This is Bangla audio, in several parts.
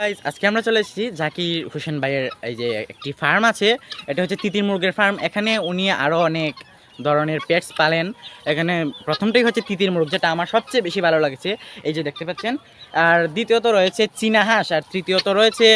Guys, আজকে আমরা চলে এসেছি জাকির হোসেন ভাইয়ের এই যে একটি ফার্ম আছে। এটা হচ্ছে তিতির মুরগের ফার্ম। এখানে উনি আরও অনেক ধরনের পেটস পালেন। এখানে প্রথমটাই হচ্ছে তিতির মুরগ যেটা আমার সবচেয়ে বেশি ভালো লাগছে। এই যে দেখতে পাচ্ছেন। আর দ্বিতীয়ত রয়েছে চীনা হাঁস আর তৃতীয়ত রয়েছে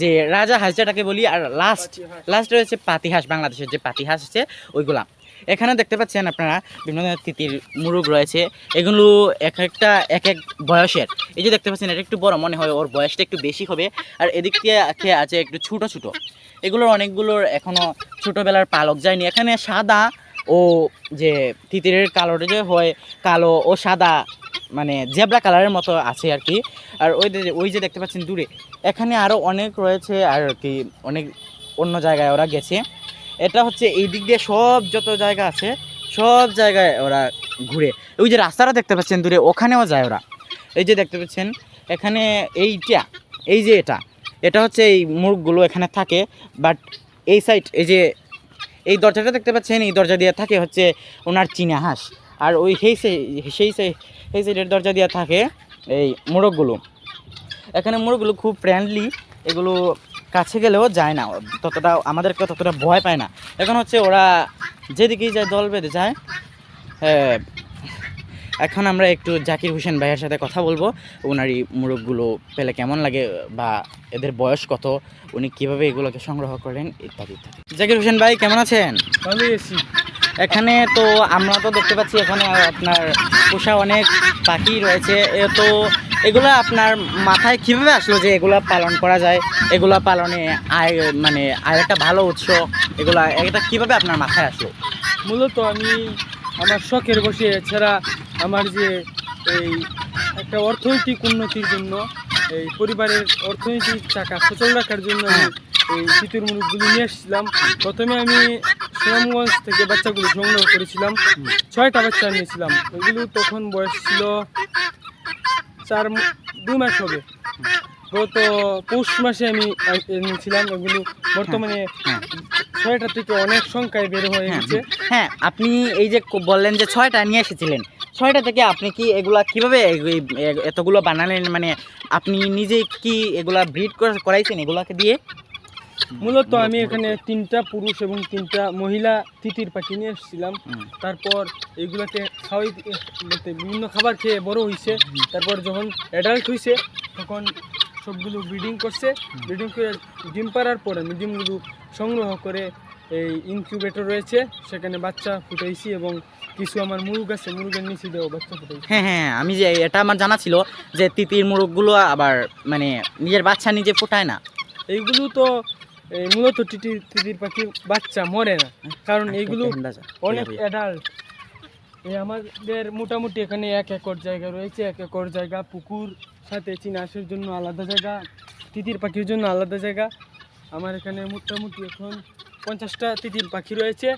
যে রাজা হাঁস যেটাকে বলি। আর লাস্ট লাস্ট রয়েছে পাতি হাঁস বাংলাদেশের যে পাতি হাঁস আছে ওইগুলা। এখানে দেখতে পাচ্ছেন আপনারা বিভিন্ন ধরনের তিতির, মুরগ রয়েছে। এগুলো এক একটা, এক এক বয়সের। এই যে দেখতে পাচ্ছেন, এটা একটু বড় মনে হয়, ওর বয়সটা একটু বেশি হবে। আর এদিক দিয়ে আছে- একটু ছোটো ছোটো। এগুলোর অনেকগুলোর এখনও ছোটোবেলার পালক যায়নি। এখানে সাদা ও যে তিতিরের কালোটা যে হয়, কালো ও সাদা মানে জেবরা কালারের মতো আছে আর কি। আর ওই ওই যে দেখতে পাচ্ছেন দূরে। এখানে আরও অনেক রয়েছে আর কি, অনেক অন্য জায়গায় ওরা গেছে। এটা হচ্ছে এই দিক দিয়ে সব যত জায়গা আছে, সব জায়গায় ওরা ঘুরে। ওই যে রাস্তাটা দেখতে পাচ্ছেন দূরে, ওখানেও যায় ওরা। এই যে দেখতে পাচ্ছেন, এখানে এইটা, এই যে এটা। এটা হচ্ছে এই মুরগগুলো এখানে থাকে, বাট এই সাইড, এই যে এই দরজাটা দেখতে পাচ্ছেন, এই দরজা দিয়ে থাকে হচ্ছে ওনার চীনা হাঁস। আর ওই সেই সাই- সেই সাই, সেই সাইডের দরজা দিয়ে থাকে এই মোরগগুলো এখানে মোরগগুলো খুব ফ্রেন্ডলি এগুলো কাছে গেলেও যায় না। ততটা আমাদেরকে ততটা ভয় পায় না। এখন হচ্ছে ওরা যেদিকেই যায় দল বেঁধে যায়। হ্যাঁ, এখন আমরা একটু জাকির হোসেন ভাইয়ের সাথে কথা বলব। ওনার এই মুরগগুলো পেলে কেমন লাগে বা এদের বয়স কত? উনি কীভাবে এগুলোকে সংগ্রহ করেন ইত্যাদি ইত্যাদি। জাকির হোসেন ভাই কেমন আছেন? এখানে তো আমরা তো দেখতে পাচ্ছি এখানে আপনার পোষা অনেক পাখি রয়েছে। এ তো এগুলো আপনার মাথায় কীভাবে আসলো যে এগুলো পালন করা যায়? এগুলো পালনে আয় মানে আয় একটা ভালো উৎস? এগুলা এটা কীভাবে আপনার মাথায় আসলো? মূলত আমি আমার শখের বসে এছাড়া আমার যে এই একটা অর্থনৈতিক উন্নতির জন্য এই পরিবারের অর্থনৈতিক টাকা সচল রাখার জন্য আমি এই শীতের মুরগগুলি নিয়ে এসেছিলাম। প্রথমে আমি সুনামগঞ্জ থেকে বাচ্চাগুলো সংগ্রহ করেছিলাম। ছয়টা বাচ্চা নিয়েছিলাম। ওইগুলো তখন বয়স ছিল চার দু দুই মাস হবে। গত পৌষ মাসে আমি নিয়েছিলাম ওগুলো বর্তমানে হ্যাঁ ছয়টা থেকে অনেক সংখ্যায় বের হয়ে হ্যাঁ, গেছে। হ্যাঁ আপনি এই যে বললেন যে ছয়টা নিয়ে এসেছিলেন ছয়টা থেকে আপনি কি এগুলা কীভাবে এতগুলো বানালেন? মানে আপনি নিজে কি এগুলা ব্রিড করাইছেন এগুলাকে দিয়ে? মূলত আমি এখানে তিনটা পুরুষ এবং তিনটা মহিলা তিতির পাখি নিয়ে এসেছিলাম। তারপর এইগুলাকে খাওয়াই বিভিন্ন খাবার খেয়ে বড় হয়েছে তারপর যখন অ্যাডাল্ট হয়েছে তখন সবগুলো ব্রিডিং করছে। ব্রিডিং করে ডিম পাড়ার পর আমি ডিমগুলো সংগ্রহ করে এই ইনকিউবেটর রয়েছে। সেখানে বাচ্চা ফুটাইছি এবং কিছু আমার মুরগ আছে মুরগের নিচে দেওয়া বাচ্চা ফুটাইছি। হ্যাঁ হ্যাঁ আমি যে এটা আমার জানা ছিল যে তিতির মুরগগুলো আবার মানে নিজের বাচ্চা নিজে ফোটায় না। এইগুলো তো মূলত টিটির তিতির পাখির বাচ্চা মরে না। কারণ এইগুলো অনেক অ্যাডাল্ট এই আমাদের মোটামুটি এখানে এক একর জায়গা রয়েছে এক একর জায়গা পুকুর সাথে চিনাসের জন্য আলাদা জায়গা তিতির পাখির জন্য আলাদা জায়গা। আমার এখানে মোটামুটি এখন পঞ্চাশটা তিতির পাখি রয়েছে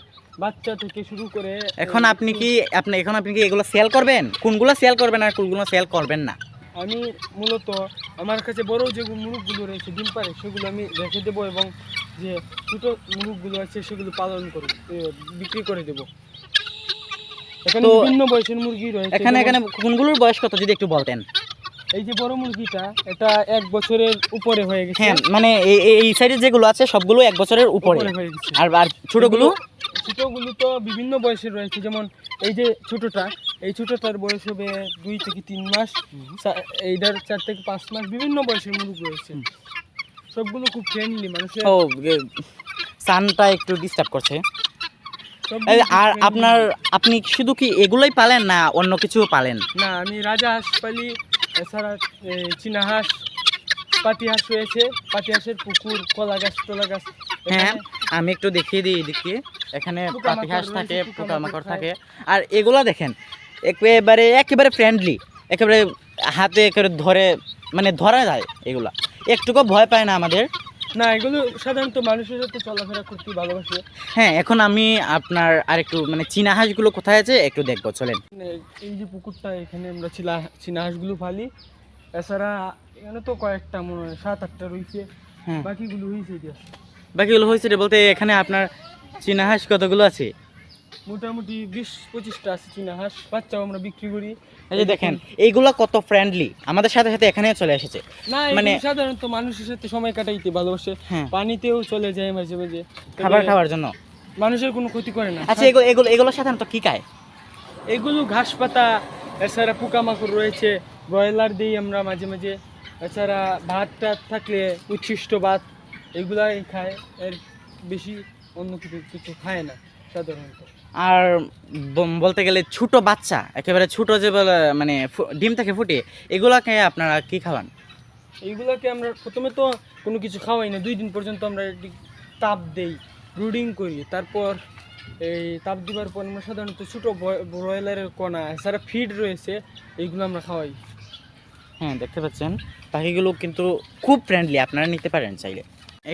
বাচ্চা থেকে শুরু করে এখন আপনি কি আপনি এখন আপনি কি এগুলো সেল করবেন? কোনগুলো সেল করবেন আর কোনগুলো সেল করবেন না? আমি মূলত আমার কাছে বড় যে মুরগগুলো রয়েছে ডিম পারে সেগুলো আমি রেখে দেবো এবং যে ছোটো মুরগগুলো আছে সেগুলো পালন করে বিক্রি করে দেবো। এখানে বিভিন্ন বয়সের মুরগি রয়েছে এখানে এখানে কোনগুলোর বয়স কত যদি একটু বলতেন? এই যে বড় মুরগিটা এটা এক বছরের উপরে হয়ে গেছে। হ্যাঁ মানে এই সাইডে যেগুলো আছে সবগুলো এক বছরের উপরে। হয়ে আর আর ছোটগুলো? ছোটগুলো তো বিভিন্ন বয়সের রয়েছে যেমন এই যে ছোটটা এই ছোটটার বয়স হবে দুই থেকে তিন মাস। এইটার চার থেকে পাঁচ মাস বিভিন্ন বয়সের মুরগ রয়েছে। সবগুলো খুব ফ্রেন্ডলি মানুষের ও সানটা একটু ডিস্টার্ব করছে। আর আপনার আপনি শুধু কি এগুলোই পালেন না অন্য কিছুও পালেন? না আমি রাজা হাঁস পালি এছাড়া চীনা হাঁস পাতি হাঁস রয়েছে। পাতি হাঁসের পুকুর কলা গাছ টলা গাছ। হ্যাঁ আমি একটু দেখিয়ে দিই এদিকে। এখানে পাতি হাঁস থাকে পোকামাকড় থাকে। আর এগুলো দেখেন একেবারে একেবারে ফ্রেন্ডলি একেবারে হাতে একেবারে ধরে মানে ধরা যায় এগুলা। একটুকু ভয় পায় না আমাদের। না এগুলো সাধারণত মানুষের সাথে চলাফেরা করতে ভালোবাসে। হ্যাঁ এখন আমি আপনার আরেকটু মানে চীনা হাঁসগুলো কোথায় আছে একটু দেখব চলেন। এই যে পুকুরটা এখানে আমরা চিলা চীনা হাঁসগুলো ফালি। এছাড়া এখানে তো কয়েকটা মনে হয় সাত আটটা রয়েছে। হ্যাঁ। বাকিগুলো হয়েছে বাকিগুলো হয়েছে বলতে এখানে আপনার চীনা হাঁস কতগুলো আছে? মোটামুটি বিশ পঁচিশটা আছে চীনা হাঁস বাচ্চাও আমরা বিক্রি করি। এই যে দেখেন এইগুলা কত ফ্রেন্ডলি আমাদের সাথে সাথে এখানে চলে এসেছে। না মানে- মানে সাধারণত মানুষের সাথে সময় কাটাইতে ভালোবাসে। হ্যাঁ। পানিতেও চলে যায় মাঝে মাঝে। খাবার খাওয়ার জন্য? মানুষের কোনো ক্ষতি করে না। আচ্ছা এগুলো এগুলো এগুলো সাধারণত কি খায়? এগুলো ঘাস পাতা এছাড়া পোকামাকড় রয়েছে। ব্রয়লার দিই আমরা মাঝে মাঝে। এছাড়া ভাত টাত থাকলে উচ্ছিষ্ট ভাত এগুলাই খায়। এর বেশি অন্য কিছু কিছু খায় না সাধারণত। আর বলতে গেলে ছোট বাচ্চা একেবারে ছোট যে বলে মানে ডিম থেকে ফুটে এগুলাকে আপনারা কি খাওয়ান? এইগুলোকে আমরা প্রথমে তো কোনো কিছু খাওয়াই না। দুই দিন পর্যন্ত আমরা তাপ দেই ব্রুডিং করি। তারপর এই তাপ দিবার পর আমরা সাধারণত ছোটো ব্রয়লারের কণা এছাড়া ফিড রয়েছে এইগুলো আমরা খাওয়াই। হ্যাঁ দেখতে পাচ্ছেন। পাখিগুলো কিন্তু খুব ফ্রেন্ডলি আপনারা নিতে পারেন চাইলে।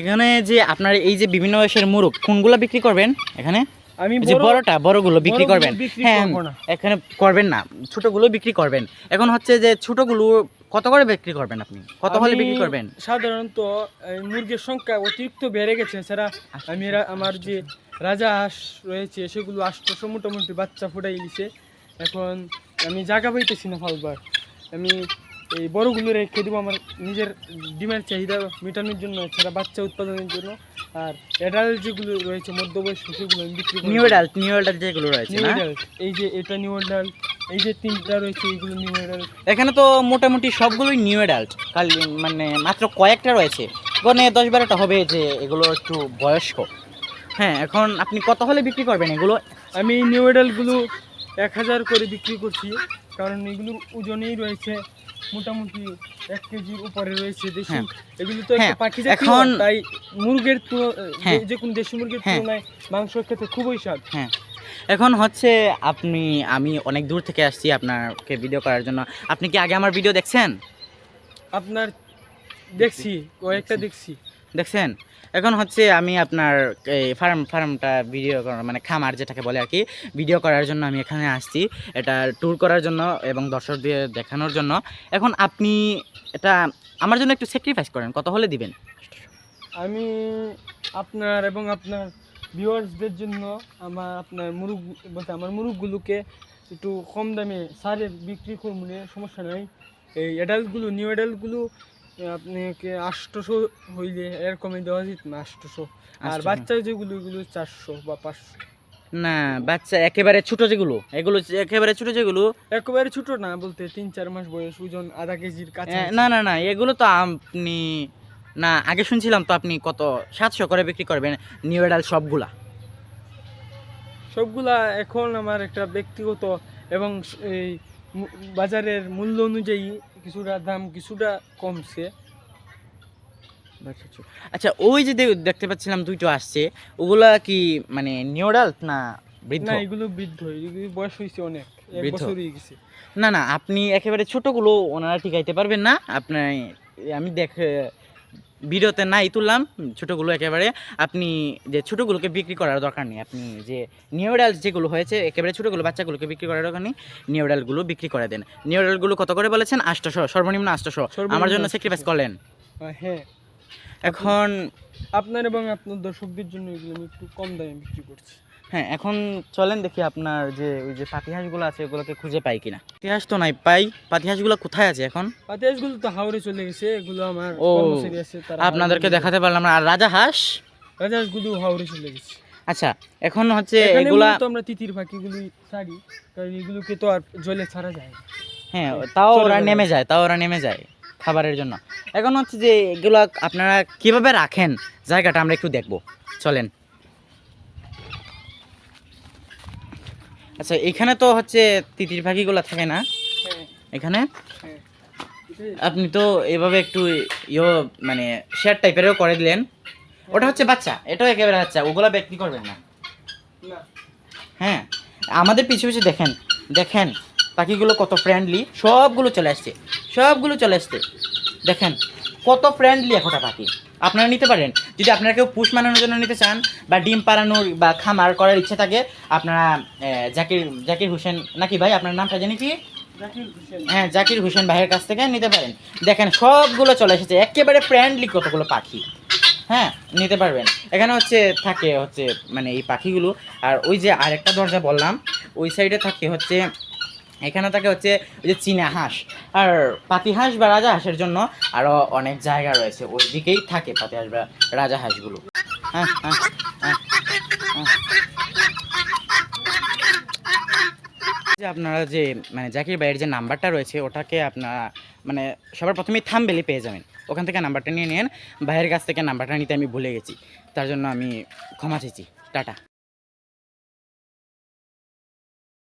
এখানে যে আপনার এই যে বিভিন্ন বয়সের মুরগ কোনগুলো বিক্রি করবেন এখানে? আমি যে বড়টা বড়গুলো বিক্রি করবেন। হ্যাঁ। এখানে করবেন না ছোটগুলো বিক্রি করবেন। এখন হচ্ছে যে ছোটগুলো কত করে বিক্রি করবেন আপনি? কত হলে বিক্রি করবেন? সাধারণত মুরগির সংখ্যা অতিরিক্ত বেড়ে গেছে। এছাড়া আমি রা- আমার যে রাজা হাঁস রয়েছে সেগুলো আষ্টশো মোটামুটি বাচ্চা ফুটাই দিছে। এখন আমি জায়গা পাইতেছি না ফালবার। আমি এই বড়গুলো রেখে দেবো আমার নিজের ডিমের চাহিদা মেটানোর জন্য এছাড়া বাচ্চা উৎপাদনের জন্য। আর অ্যাডাল্ট যেগুলো রয়েছে মধ্যবয়স্ক সেগুলো বিক্রি নিউ অ্যাডাল্ট নিউ অ্যাডাল্ট যেগুলো রয়েছে নিউ অ্যাডাল্ট এই যে এটা নিউ অ্যাডাল্ট এই যে তিনটা রয়েছে এইগুলো নিউ অ্যাডাল্ট এখানে তো মোটামুটি সবগুলোই নিউ অ্যাডাল্ট খালি মানে মাত্র কয়েকটা রয়েছে। ওখানে দশ বারোটা হবে যে এগুলো একটু বয়স্ক। হ্যাঁ এখন আপনি কত হলে বিক্রি করবেন এগুলো? আমি নিউ এডালগুলো এক হাজার করে বিক্রি করছি কারণ এগুলোর ওজনেই রয়েছে মোটামুটি এক কেজির উপরে রয়েছে দেশি। হ্যাঁ। এগুলো তো হ্যাঁ, একটা পাখি জাতীয় এখন- তাই মুরগের তো হ্যাঁ। যে- কোন দেশি মুরগির হ্যাঁ। তুলনায় মাংস খেতে খুবই স্বাদ। হ্যাঁ। এখন হচ্ছে আপনি আমি অনেক দূর থেকে আসছি আপনাকে ভিডিও করার জন্য। আপনি কি আগে আমার ভিডিও দেখছেন? আপনার দেখছি কয়েকটা দেখছি। দেখছেন? এখন হচ্ছে আমি আপনার, এই ফার্ম, ফার্মটা ভিডিও করার মানে খামার যেটাকে বলে আর কি ভিডিও করার জন্য আমি এখানে আসছি। এটা ট্যুর করার জন্য এবং দর্শকদের দেখানোর জন্য। এখন আপনি এটা আমার জন্য একটু স্যাক্রিফাইস করেন, কত হলে দিবেন? আমি আপনার এবং আপনার ভিউয়ার্সদের জন্য আমার আপনার মুরগ, বলতে আমার মুরগগুলোকে একটু কম দামে সারের বিক্রি করব সমস্যা নাই। এই অ্যাডাল্টগুলো নিউ অ্যাডাল্টগুলো আপনাকে আটশোশো হইলে এরকমই দেওয়া যেত না আটশোশো? আর বাচ্চা যেগুলো এগুলো চারশো বা পাঁচশো। না বাচ্চা একেবারে ছোট যেগুলো এগুলো একেবারে ছোট যেগুলো। একেবারে ছোট না বলতে তিন চার মাস বয়স ওজন আধা কেজির কাছে না না না এগুলো তো আপনি না আগে শুনছিলাম তো আপনি কত সাতশো করে বিক্রি করবেন নিউ এডাল সবগুলা। সবগুলা এখন আমার একটা ব্যক্তিগত এবং এই বাজারের মূল্য অনুযায়ী কিছুটা দাম কিছুটা কমছে। আচ্ছা ওই যে দেখতে পাচ্ছিলাম দুইটো আসছে। ওগুলা কি মানে নিউরাল না বৃদ্ধ? না এগুলো বৃদ্ধ। বয়স হয়েছে অনেক? হয়ে না না আপনি একেবারে ছোটগুলো ওনারা টিকাইতে পারবেন না। আপনার আমি দেখ ভিডিওতে নাই তুললাম ছোটোগুলো একেবারে। আপনি যে ছোটোগুলোকে বিক্রি করার দরকার নেই আপনি যে নিউডাল যেগুলো হয়েছে একেবারে ছোটোগুলো বাচ্চাগুলোকে বিক্রি করার দরকার নেই নিউডালগুলো বিক্রি করে দেন। নিউডালগুলো কত করে বলেছেন? আষ্টশো সর্বনিম্ন আষ্টশো আমার জন্য 800 স্যাক্রিফাইস করলেন। হ্যাঁ। এখন আপনার এবং আপনার দর্শকদের জন্য এগুলো আমি একটু কম দামে বিক্রি করছি। হ্যাঁ এখন চলেন দেখি আপনার যে ওই যে পাতিহাঁসগুলো আছে ওগুলোকে খুঁজে পাই কিনা। পাতিহাঁস তো নাই পাই। পাতিহাঁসগুলো কোথায় আছে এখন? পাতিহাঁসগুলো তো হাওড়ে চলে গেছে এগুলো আমার ও, আপনাদেরকে দেখাতে পারলাম না। আর রাজা হাঁস রাজহাঁসগুলো হাওড়ে চলে গেছে। আচ্ছা এখন হচ্ছে এগুলা মূলত আমরা তিতির পাখিগুলি ছাড়ি কারণ এগুলোকে তো আর জলে ছাড়া যায় হ্যাঁ তাও ওরা নেমে যায় তাও ওরা নেমে যায় খাবারের জন্য। এখন হচ্ছে যে এগুলা আপনারা কীভাবে রাখেন? জায়গাটা আমরা একটু দেখব। চলেন। আচ্ছা এখানে তো হচ্ছে তিতির পাখিগুলো থাকে না? হ্যাঁ। এখানে? হ্যাঁ। আপনি তো এভাবে একটু ইয়ো মানে শেয়ার টাইপেরও করে দিলেন। ওটা হচ্ছে বাচ্চা এটাও একেবারে বাচ্চা ওগুলা বিক্রি করবেন না। না। হ্যাঁ আমাদের পিছু পিছু দেখেন দেখেন পাখিগুলো কত ফ্রেন্ডলি সবগুলো চলে আসছে সবগুলো চলে আসছে। দেখেন কত ফ্রেন্ডলি একটা পাখি। আপনারা নিতে পারেন। যদি আপনারা কেউ পুষ মানানোর জন্য নিতে চান বা ডিম পাড়ানোর বা খামার করার ইচ্ছে থাকে আপনারা জাকির জাকির হোসেন নাকি ভাই আপনার নামটা জানি কি? হ্যাঁ জাকির হোসেন ভাইয়ের কাছ থেকে নিতে পারেন। দেখেন সবগুলো চলে এসেছে। একেবারে ফ্রেন্ডলি কতগুলো পাখি। হ্যাঁ নিতে পারবেন। এখানে হচ্ছে থাকে হচ্ছে মানে এই পাখিগুলো। আর ওই যে আরেকটা দরজা বললাম ওই সাইডে থাকে হচ্ছে এখানে থাকে হচ্ছে ওই যে চীনা হাঁস। আর পাতি হাঁস বা রাজা হাঁসের জন্য আরও অনেক জায়গা রয়েছে ওই দিকেই থাকে পাতি হাঁস বা রাজা হাঁসগুলো। হ্যাঁ হ্যাঁ। যে আপনারা যে মানে জাকির ভাইয়ের যে নাম্বারটা রয়েছে, ওটাকে আপনারা মানে সবার প্রথমেই থামবেলি পেয়ে যাবেন। ওখান থেকে নাম্বারটা নিয়ে নেন। ভাইয়ের কাছ থেকে নাম্বারটা নিতে আমি ভুলে গেছি। তার জন্য আমি ক্ষমা চেয়েছি। টাটা।